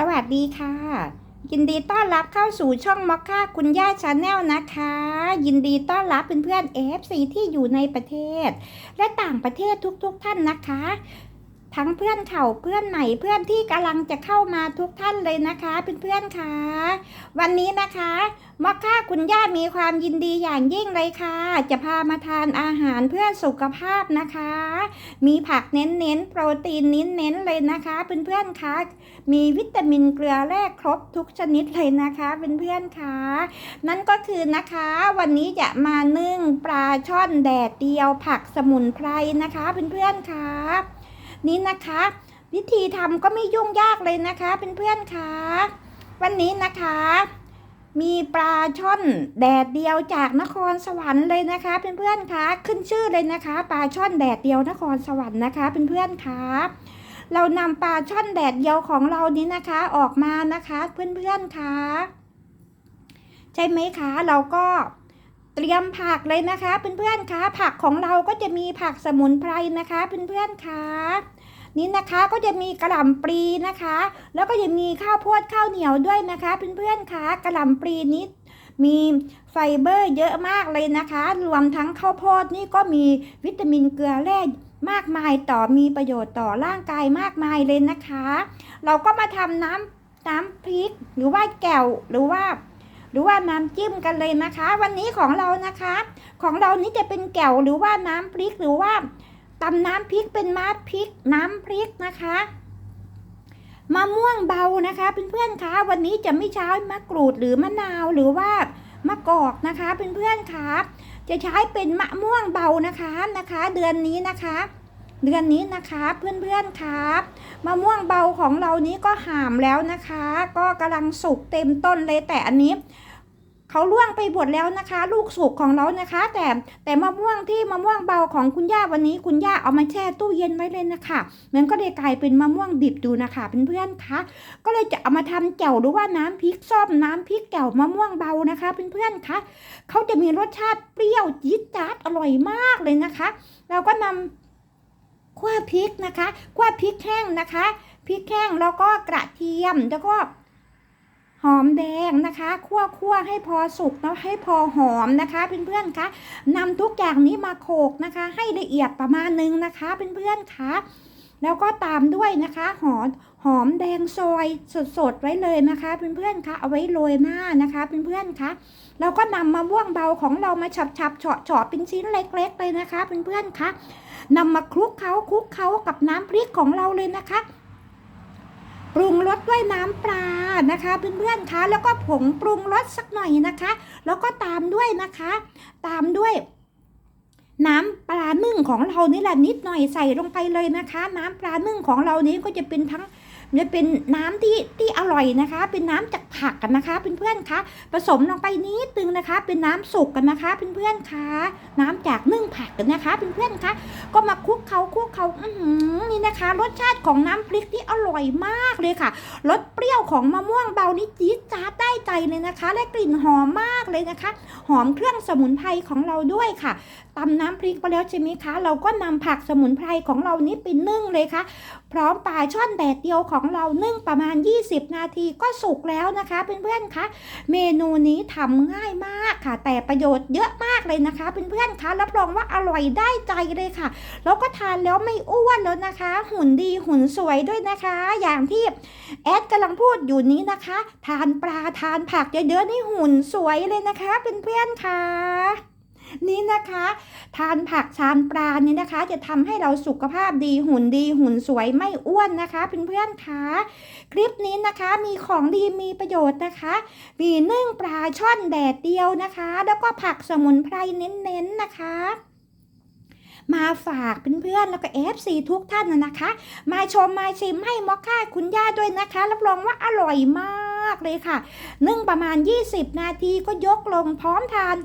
สวัสดีค่ะ ยินดีต้อนรับเข้าสู่ช่องมอคค่าคุณย่าชาแนลนะคะ ยินดีต้อนรับเพื่อนเพื่อนเอฟซีที่อยู่ในประเทศ และต่างประเทศทุกๆทท่านนะคะ ทั้งเพื่อนเข่าเพื่อนใหม่เพื่อนที่กำลังจะเข้ามาทุกท่านเลยนะคะเพื่อนๆค่ะ วันนี้นะคะมอคค่าคุณย่ามีความยินดีอย่างยิ่งเลยค่ะ จะพามาทานอาหารเพื่อสุขภาพนะคะ มีผักเน้นๆ โปรตีนเน้นๆเลยนะคะเพื่อนๆค่ะมีวิตามินเกลือแร่ครบทุกชนิดเลยนะคะเพื่อนๆค่ะนั่นก็คือนะคะวันนี้จะมานึ่งปลาช่อนแดดเดียวผักสมุนไพรนะคะเพื่อนๆค่ะ นี่นะคะ วิธีทำก็ไม่ยุ่งยากเลยนะคะเพื่อนๆค่ะวันนี้นะคะ มีปลาช่อนแดดเดียวจากนครสวรรค์เลยนะคะเพื่อนๆค่ะขึ้นชื่อเลยนะคะ ปลาช่อนแดดเดียวนครสวรรค์นะคะเพื่อนๆค่ะเรานำปลาช่อนแดดเดียวของเรานี้นะคะ ออกมานะคะเพื่อนๆคะใช่ไหมคะเราก็เตรียมผักเลยนะคะเพื่อนๆคะผักของเราก็จะมีผักสมุนไพรนะคะเพื่อนๆคะ นี่นะคะก็จะมีกระหล่ำปลีนะคะ แล้วก็ยังมีข้าวโพดข้าวเหนียวด้วยนะคะเพื่อนๆคะกระหล่ำปลีนี้มีไฟเบอร์เยอะมากเลยนะคะ รวมทั้งข้าวโพดนี่ก็มีวิตามินเกลือแร่มากมายต่อมีประโยชน์ต่อร่างกายมากมายเลยนะคะ เราก็มาทำน้ำน้ำพริกหรือว่าแก้วหรือว่า หรือว่าน้ำจิ้มกันเลยนะคะ วันนี้ของเรานะคะ ของเรานี้จะเป็นแก้วหรือว่าน้ำพริกหรือว่า ตำน้ำพริกเป็นมาพริกน้ำพริกนะคะมะม่วงเบานะคะเพื่อนๆคะวันนี้จะไม่ใช้มะกรูดหรือมะนาวหรือว่ามะกอกนะคะเพื่อนๆคะจะใช้เป็นมะม่วงเบานะคะนะคะ เดือนนี้นะคะ เดือนนี้นะคะเพื่อนๆครับมะม่วงเบาของเรานี้ก็หามแล้วนะคะ ก็กำลังสุกเต็มต้นเลยแต่อันนี้ เขาล่วงไปหมดแล้วนะคะ ลูกสุกของเรานะคะ แต่แต่มะม่วงที่มะม่วงเบาของคุณย่าวันนี้ คุณย่าเอามาแช่ตู้เย็นไว้เลยนะคะมันก็เลยกลายเป็นมะม่วงดิบดูนะคะเพื่อนๆคะก็เลยจะเอามาทำแจ่วหรือว่าน้ำพริกส้มน้ำพริกแจ่วมะม่วงเบานะคะเพื่อนๆคะเขาจะมีรสชาติเปรี้ยวจี๊ดจ๊าดอร่อยมากเลยนะคะ เราก็นำคั่วพริกนะคะคั่วพริกแห้งนะคะพริกแห้งแล้วก็กระเทียมแล้วก็ หอมแดงนะคะคั่วคั่วให้พอสุกแล้วให้พอหอมนะคะเพื่อนๆคะนำทุกอย่างนี้มาโขกนะคะ ให้ละเอียดประมาณนึงนะคะเพื่อนๆคะแล้วก็ตามด้วยนะคะหอมหอมแดงซอยสดๆไว้เลยนะคะเพื่อนๆคะเอาไว้โรยหน้านะคะเพื่อนๆคะเราก็นำมะม่วงเบาของเรามาฉับๆเฉาะๆเป็นชิ้นเล็กๆเลยนะคะเพื่อนๆคะนำมาคลุกเคล้าคลุกเคล้ากับน้ำพริกของเราเลยนะคะ ปรุงรสด้วยน้ำปลานะคะเพื่อนๆคะแล้วก็ผงปรุงรสสักหน่อยนะคะ แล้วก็ตามด้วยนะคะ ตามด้วยน้ำปลานึ่งของเรานี่แหละนิดหน่อยใส่ลงไปเลยนะคะ น้ำปลานึ่งของเรานี้ก็จะเป็นทั้ง จะเป็นน้ำที่ที่อร่อยนะคะ เป็นน้ำจากผักกันนะคะเพื่อนๆคะผสมลงไปนิดนึงนะคะ เป็นน้ำสุกกันนะคะเพื่อนๆคะน้ำจากนึ่งผักกันนะคะเพื่อนๆคะก็มาคลุกเขาคลุกเขาอืนี่นะคะ รสชาติของน้ำพริกที่อร่อยมากเลยค่ะรสเปรี้ยวของมะม่วงเบานี่จี๊ดจ๊าดได้ใจเลยนะคะ และกลิ่นหอมมากเลยนะคะ หอมเครื่องสมุนไพรของเราด้วยค่ะตำน้ำพริกไปแล้วใช่ไหมคะ เราก็นำผักสมุนไพรของเรานี้ไปนึ่งเลยค่ะ พร้อมปลาช่อนแดดเดียวของเรานึ่งประมาณ 20 นาทีก็สุกแล้วนะคะเพื่อนๆคะเมนูนี้ทำง่ายมากค่ะ แต่ประโยชน์เยอะมากเลยนะคะเพื่อนๆคะรับรองว่าอร่อยได้ใจเลยค่ะ แล้วก็ทานแล้วไม่อ้วนแล้วนะคะ หุ่นดีหุ่นสวยด้วยนะคะ อย่างที่แอดกำลังพูดอยู่นี้นะคะ ทานปลาทานผักเยอะๆนี่หุ่นสวยเลยนะคะเพื่อนๆค่ะ นี่นะคะ ทานผักทานปลานี่นะคะ จะทำให้เราสุขภาพดีหุ่นดีหุ่นสวยไม่อ้วนนะคะเพื่อนๆคะคลิปนี้นะคะมีของดีมีประโยชน์นะคะ มีนึ่งปลาช่อนแดดเดียวนะคะ แล้วก็ผักสมุนไพรเน้นๆนะคะมาฝากเพื่อนๆแล้วก็เอฟซีทุกท่านนะนะคะ มาชมมาชิมให้มอคค่าคุณย่าด้วยนะคะ รับรองว่าอร่อยมาก เลยค่ะ นึ่งประมาณ 20 นาทีก็ยกลงพร้อมทาน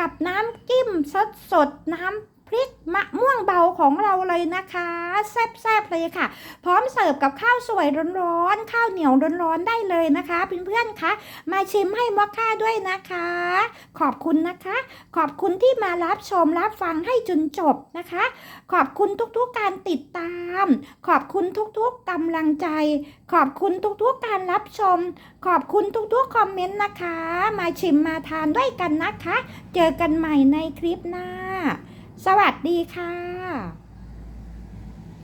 กับน้ำจิ้มสดสดน้ำ พริกมะม่วงเบาของเราเลยนะคะ แซ่บๆเลยค่ะ พร้อมเสิร์ฟกับข้าวสวยร้อนๆ ข้าวเหนียวร้อนๆได้เลยนะคะเพื่อนๆคะมาชิมให้มอคค่าด้วยนะคะ ขอบคุณนะคะ ขอบคุณที่มารับชมรับฟังให้จนจบนะคะ ขอบคุณทุกๆการติดตาม ขอบคุณทุกๆกำลังใจ ขอบคุณทุกๆการรับชม ขอบคุณทุกๆคอมเมนต์นะคะ มาชิมมาทานด้วยกันนะคะ เจอกันใหม่ในคลิปหน้า สวัสดีค่ะ